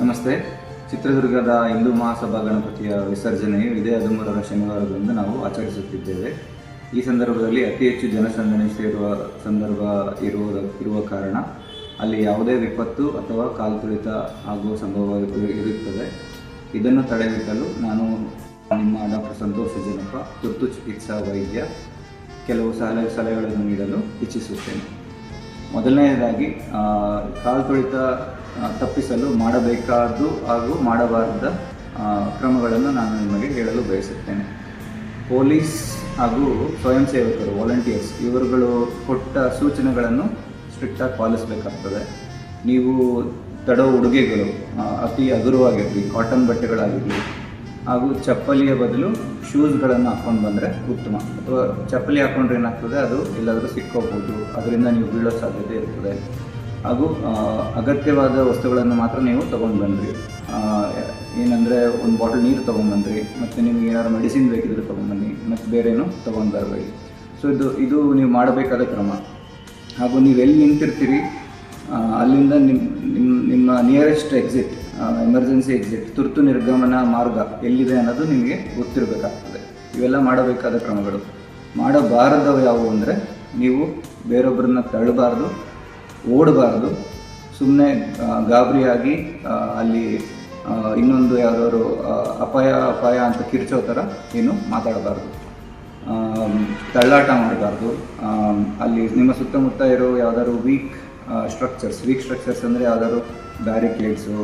ನಮಸ್ತೆ. ಚಿತ್ರದುರ್ಗದ ಹಿಂದೂ ಮಹಾಸಭಾ ಗಣಪತಿಯ ವಿಸರ್ಜನೆಯು ಇದೇ ಹದಿಮೂರರ ಶನಿವಾರದಂದು ನಾವು ಆಚರಿಸುತ್ತಿದ್ದೇವೆ. ಈ ಸಂದರ್ಭದಲ್ಲಿ ಅತಿ ಹೆಚ್ಚು ಜನಸಂದಣಿ ಸೇರುವ ಸಂದರ್ಭ ಇರುವ ಇರುವ ಕಾರಣ ಅಲ್ಲಿ ಯಾವುದೇ ವಿಪತ್ತು ಅಥವಾ ಕಾಲು ತುಳಿತ ಆಗುವ ಸಂಭವ ಇರುತ್ತದೆ. ಇದನ್ನು ತಡೆಗಟ್ಟಲು ನಾನು ನಿಮ್ಮ ಡಾಕ್ಟರ್ ಸಂತೋಷ ಜನಪ ತುರ್ತು ಚಿಕಿತ್ಸಾ ವೈದ್ಯ ಕೆಲವು ಸಲಹೆ, ಸಲಹೆಗಳನ್ನು ನೀಡಲು ಇಚ್ಛಿಸುತ್ತೇನೆ. ಮೊದಲನೆಯದಾಗಿ ಕಾಲು ತುಳಿತ ತಪ್ಪಿಸಲು ಮಾಡಬೇಕಾದ್ದು ಹಾಗೂ ಮಾಡಬಾರದ ಕ್ರಮಗಳನ್ನು ನಾನು ನಿಮಗೆ ಹೇಳಲು ಬಯಸುತ್ತೇನೆ. ಪೊಲೀಸ್ ಹಾಗೂ ಸ್ವಯಂ ಸೇವಕರು ವಾಲಂಟಿಯರ್ಸ್ ಇವರುಗಳು ಕೊಟ್ಟ ಸೂಚನೆಗಳನ್ನು ಸ್ಟ್ರಿಕ್ಟಾಗಿ ಪಾಲಿಸಬೇಕಾಗ್ತದೆ. ನೀವು ತಡೋ ಉಡುಗೆಗಳು ಅತಿ ಹಗುರವಾಗಿರಲಿ ಕಾಟನ್ ಬಟ್ಟೆಗಳಾಗಿರಲಿ, ಹಾಗೂ ಚಪ್ಪಲಿಯ ಬದಲು ಶೂಸ್ಗಳನ್ನು ಹಾಕ್ಕೊಂಡು ಬಂದರೆ ಉತ್ತಮ. ಅಥವಾ ಚಪ್ಪಲಿ ಹಾಕ್ಕೊಂಡ್ರೆ ಏನಾಗ್ತದೆ? ಅದು ಎಲ್ಲಾದರೂ ಸಿಕ್ಕೋಬೋದು. ಅದರಿಂದ ನೀವು ಬೀಳೋ ಸಾಧ್ಯತೆ ಇರ್ತದೆ. ಹಾಗೂ ಅಗತ್ಯವಾದ ವಸ್ತುಗಳನ್ನು ಮಾತ್ರ ನೀವು ತೊಗೊಂಡು ಬನ್ನಿರಿ ಏನಂದರೆ ಒಂದು ಬಾಟಲ್ ನೀರು ತೊಗೊಂಡ್ಬನ್ನಿರಿ ಮತ್ತು ನಿಮ್ಗೆ ಏನಾದ್ರು ಮೆಡಿಸಿನ್ ಬೇಕಿದ್ರೆ ತೊಗೊಂಬನ್ನಿ ಮತ್ತು ಬೇರೇನು ತೊಗೊಂಡು ಬರಬೇಡಿ ಸೊ ಇದು ಇದು ನೀವು ಮಾಡಬೇಕಾದ ಕ್ರಮ. ಹಾಗೂ ನೀವು ಎಲ್ಲಿ ನಿಂತಿರ್ತೀರಿ ಅಲ್ಲಿಂದ ನಿಮ್ಮ ನಿಮ್ಮ ನಿಮ್ಮ ನಿಯರೆಸ್ಟ್ ಎಕ್ಸಿಟ್ ಎಮರ್ಜೆನ್ಸಿ ಎಕ್ಸಿಟ್ ತುರ್ತು ನಿರ್ಗಮನ ಮಾರ್ಗ ಎಲ್ಲಿದೆ ಅನ್ನೋದು ನಿಮಗೆ ಗೊತ್ತಿರಬೇಕಾಗ್ತದೆ. ಇವೆಲ್ಲ ಮಾಡಬೇಕಾದ ಕ್ರಮಗಳು. ಮಾಡಬಾರದವು ಯಾವುವು ಅಂದರೆ, ನೀವು ಬೇರೊಬ್ಬರನ್ನ ತಳ್ಳಬಾರ್ದು ಓಡಬಾರ್ದು. ಸುಮ್ಮನೆ ಗಾಬರಿಯಾಗಿ ಅಲ್ಲಿ ಇನ್ನೊಂದು ಯಾವುದಾದ್ರು ಅಪಾಯ ಅಪಾಯ ಅಂತ ಕಿರ್ಚೋ ಥರ ಏನು ಮಾತಾಡಬಾರ್ದು. ತಳ್ಳಾಟ ಮಾಡಬಾರ್ದು. ಅಲ್ಲಿ ನಿಮ್ಮ ಸುತ್ತಮುತ್ತ ಇರೋ ಯಾವುದಾದ್ರು ವೀಕ್ ಸ್ಟ್ರಕ್ಚರ್ಸ್ ವೀಕ್ ಸ್ಟ್ರಕ್ಚರ್ಸ್ ಅಂದರೆ ಯಾವ್ದಾದ್ರು ಬ್ಯಾರಿಕೇಡ್ಸು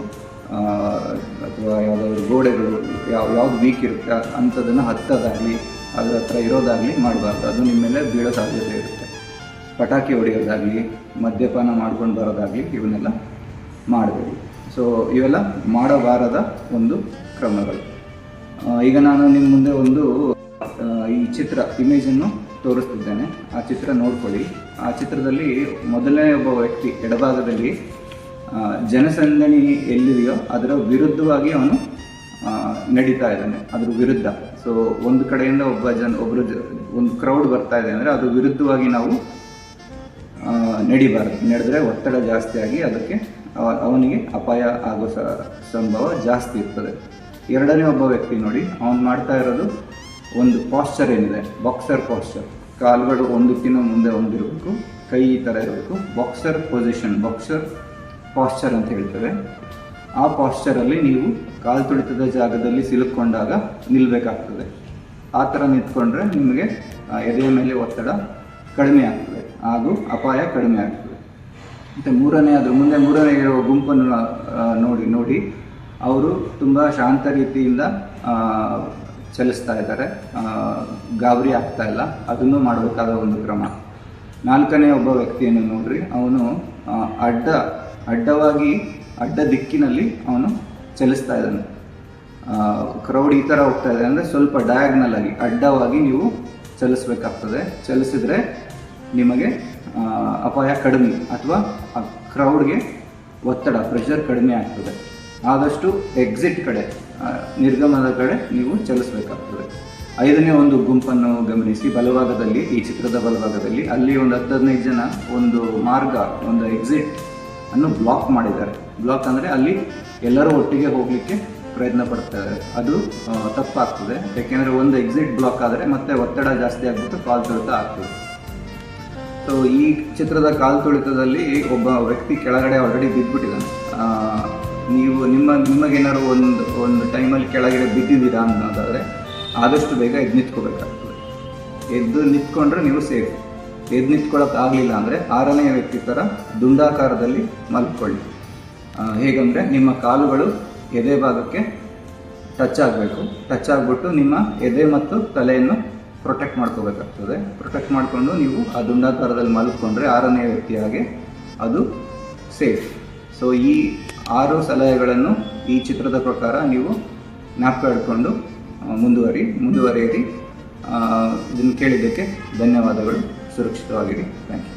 ಅಥವಾ ಯಾವುದಾದ್ರು ಗೋಡೆಗಳು, ಯಾವ, ಯಾವ್ದು ವೀಕ್ ಇರುತ್ತೆ ಅಂಥದ್ದನ್ನು ಹತ್ತೋದಾಗಲಿ, ಅದರ ಹತ್ರ ಇರೋದಾಗಲಿ ಮಾಡಬಾರ್ದು. ಅದು ನಿಮ್ಮ ಮೇಲೆ ಬೀಳೋ ಸಾಧ್ಯತೆ ಇರುತ್ತೆ. ಪಟಾಕಿ ಹೊಡೆಯೋದಾಗಲಿ, ಮದ್ಯಪಾನ ಮಾಡ್ಕೊಂಡು ಬರೋದಾಗಲಿ ಇವನ್ನೆಲ್ಲ ಮಾಡಬೇಡಿ. ಸೊ ಇವೆಲ್ಲ ಮಾಡಬಾರದ ಒಂದು ಕ್ರಮಗಳು. ಈಗ ನಾನು ನಿಮ್ಮ ಮುಂದೆ ಒಂದು ಈ ಚಿತ್ರ ಇಮೇಜನ್ನು ತೋರಿಸ್ತಿದ್ದೇನೆ. ಆ ಚಿತ್ರ ನೋಡ್ಕೊಳ್ಳಿ. ಆ ಚಿತ್ರದಲ್ಲಿ ಮೊದಲನೇ ಒಬ್ಬ ವ್ಯಕ್ತಿ ಎಡಭಾಗದಲ್ಲಿ ಜನಸಂದಣಿ ಎಲ್ಲಿದೆಯೋ ಅದರ ವಿರುದ್ಧವಾಗಿ ಅವನು ನಡೀತಾ ಇದ್ದಾನೆ. ಅದ್ರ ವಿರುದ್ಧ. ಸೊ ಒಂದು ಕಡೆಯಿಂದ ಒಬ್ಬ ಜನ ಒಬ್ಬರು ಒಂದು ಕ್ರೌಡ್ ಬರ್ತಾ ಇದೆ ಅಂದರೆ ಅದು ವಿರುದ್ಧವಾಗಿ ನಾವು ನಡಿಬಾರದು. ನಡೆದ್ರೆ ಒತ್ತಡ ಜಾಸ್ತಿ ಆಗಿ ಅದಕ್ಕೆ ಅವ- ಅವನಿಗೆ ಅಪಾಯ ಆಗೋ ಸಂಭವ ಜಾಸ್ತಿ ಇರ್ತದೆ. ಎರಡನೇ ಒಬ್ಬ ವ್ಯಕ್ತಿ ನೋಡಿ, ಅವನು ಮಾಡ್ತಾ ಇರೋದು ಒಂದು ಪಾಶ್ಚರ್ ಏನಿದೆ ಬಾಕ್ಸರ್ ಪಾಶ್ಚರ್ ಕಾಲುಗಳು ಒಂದಕ್ಕಿಂತ ಮುಂದೆ ಒಂದಿರಬೇಕು ಕೈ ಈ ಥರ ಇರಬೇಕು. ಬಾಕ್ಸರ್ ಪೊಸಿಷನ್ ಬಾಕ್ಸರ್ ಪಾಶ್ಚರ್ ಅಂತ ಹೇಳ್ತೇವೆ ಆ ಪಾಶ್ಚರಲ್ಲಿ ನೀವು ಕಾಲು ತುಳಿತದ ಜಾಗದಲ್ಲಿ ಸಿಲುಕೊಂಡಾಗ ನಿಲ್ಲಬೇಕಾಗ್ತದೆ ಆ ಥರ ನಿಂತ್ಕೊಂಡ್ರೆ ನಿಮಗೆ ಎದೆಯ ಮೇಲೆ ಒತ್ತಡ ಕಡಿಮೆ ಆಗ್ತದೆ. ಹಾಗೂ ಅಪಾಯ ಕಡಿಮೆ ಆಗ್ತದೆ. ಮತ್ತು ಮೂರನೇ, ಅದ್ರ ಮುಂದೆ ಮೂರನೇ ಇರುವ ಗುಂಪನ್ನು ನೋಡಿ ನೋಡಿ, ಅವರು ತುಂಬ ಶಾಂತ ರೀತಿಯಿಂದ ಚಲಿಸ್ತಾ ಇದ್ದಾರೆ. ಗಾಬರಿ ಆಗ್ತಾ ಇಲ್ಲ. ಅದನ್ನು ಮಾಡಬೇಕಾದ ಒಂದು ಕ್ರಮ. ನಾಲ್ಕನೇ ಒಬ್ಬ ವ್ಯಕ್ತಿಯನ್ನು ನೋಡ್ರಿ. ಅವನು ಅಡ್ಡ, ಅಡ್ಡವಾಗಿ, ಅಡ್ಡ ದಿಕ್ಕಿನಲ್ಲಿ ಅವನು ಚಲಿಸ್ತಾ ಇದ್ದಾನೆ. ಕ್ರೌಡ್ ಈ ಥರ ಹೋಗ್ತಾ ಇದೆ. ಅಂದರೆ ಸ್ವಲ್ಪ ಡಯಾಗ್ನಲ್ ಆಗಿ, ಅಡ್ಡವಾಗಿ ನೀವು ಚಲಿಸ್ಬೇಕಾಗ್ತದೆ. ಚಲಿಸಿದ್ರೆ ನಿಮಗೆ ಅಪಾಯ ಕಡಿಮೆ ಅಥವಾ ಆ ಕ್ರೌಡ್ಗೆ ಒತ್ತಡ ಪ್ರೆಷರ್ ಕಡಿಮೆ ಆಗ್ತದೆ. ಆದಷ್ಟು ಎಕ್ಸಿಟ್ ಕಡೆ ನಿರ್ಗಮನದ ಕಡೆ ನೀವು ಚಲಿಸಬೇಕಾಗ್ತದೆ. ಐದನೇ ಒಂದು ಗುಂಪನ್ನು ಗಮನಿಸಿ, ಬಲಭಾಗದಲ್ಲಿ, ಈ ಚಿತ್ರದ ಬಲಭಾಗದಲ್ಲಿ. ಅಲ್ಲಿ ಒಂದು ಹತ್ತು ಹದಿನೈದು ಜನ ಒಂದು ಮಾರ್ಗ, ಒಂದು ಎಕ್ಸಿಟ್ ಅನ್ನು ಬ್ಲಾಕ್ ಮಾಡಿದ್ದಾರೆ. ಬ್ಲಾಕ್ ಅಂದರೆ ಅಲ್ಲಿ ಎಲ್ಲರೂ ಒಟ್ಟಿಗೆ ಹೋಗಲಿಕ್ಕೆ ಪ್ರಯತ್ನ ಪಡ್ತಾರೆ. ಅದು ತಪ್ಪಾಗ್ತದೆ. ಯಾಕೆಂದರೆ ಒಂದು ಎಕ್ಸಿಟ್ ಬ್ಲಾಕ್ ಆದರೆ ಮತ್ತೆ ಒತ್ತಡ ಜಾಸ್ತಿ ಆಗ್ಬಿಟ್ಟು ಕಾಲ್ ತುಳಿತ ಆಗ್ತದೆ. ಸೊ ಈ ಚಿತ್ರದ ಕಾಲು ತುಳಿತದಲ್ಲಿ ಒಬ್ಬ ವ್ಯಕ್ತಿ ಕೆಳಗಡೆ ಆಲ್ರೆಡಿ ಬಿದ್ದುಬಿಟ್ಟಿದ್ದಾನೆ ನೀವು ನಿಮ್ಮ, ನಿಮಗೇನಾದ್ರು ಒಂದು ಒಂದು ಟೈಮಲ್ಲಿ ಕೆಳಗಡೆ ಬಿದ್ದಿದ್ದೀರಾ ಅನ್ನೋದಾದರೆ ಆದಷ್ಟು ಬೇಗ ಎದ್ದು ನಿಂತ್ಕೋಬೇಕಾಗ್ತದೆ ಎದ್ದು ನಿಂತ್ಕೊಂಡ್ರೆ ನೀವು ಸೇಫ್ ಎದ್ದು ನಿಂತ್ಕೊಳ್ಳೋಕೆ ಆಗಲಿಲ್ಲ ಅಂದರೆ ಆರನೇ ವ್ಯಕ್ತಿ ಥರ ದುಂಡಾಕಾರದಲ್ಲಿ ಮಲ್ಕೊಳ್ಳಿ. ಹೇಗಂದರೆ ನಿಮ್ಮ ಕಾಲುಗಳು ಎದೆ ಭಾಗಕ್ಕೆ ಟಚ್ ಆಗಬೇಕು. ಟಚ್ ಆಗಿಬಿಟ್ಟು ನಿಮ್ಮ ಎದೆ ಮತ್ತು ತಲೆಯನ್ನು ಪ್ರೊಟೆಕ್ಟ್ ಮಾಡ್ಕೋಬೇಕಾಗ್ತದೆ. ಪ್ರೊಟೆಕ್ಟ್ ಮಾಡಿಕೊಂಡು ನೀವು ಆ ದುಂಡಾಕಾರದಲ್ಲಿ ಮಲ್ಕೊಂಡ್ರೆ ಆರನೇ ವ್ಯಕ್ತಿಯಾಗೆ ಅದು ಸೇಫ್ ಸೊ ಈ ಆರು ಸಲಹೆಗಳನ್ನು ಈ ಚಿತ್ರದ ಪ್ರಕಾರ ನೀವು ಜ್ಞಾಪಕ ಹಿಡ್ಕೊಂಡು ಮುಂದುವರಿ, ಮುಂದುವರಿಯಿರಿ. ಇದನ್ನು ಕೇಳಿದ್ದಕ್ಕೆ ಧನ್ಯವಾದಗಳು. ಸುರಕ್ಷಿತವಾಗಿರಿ. Thank you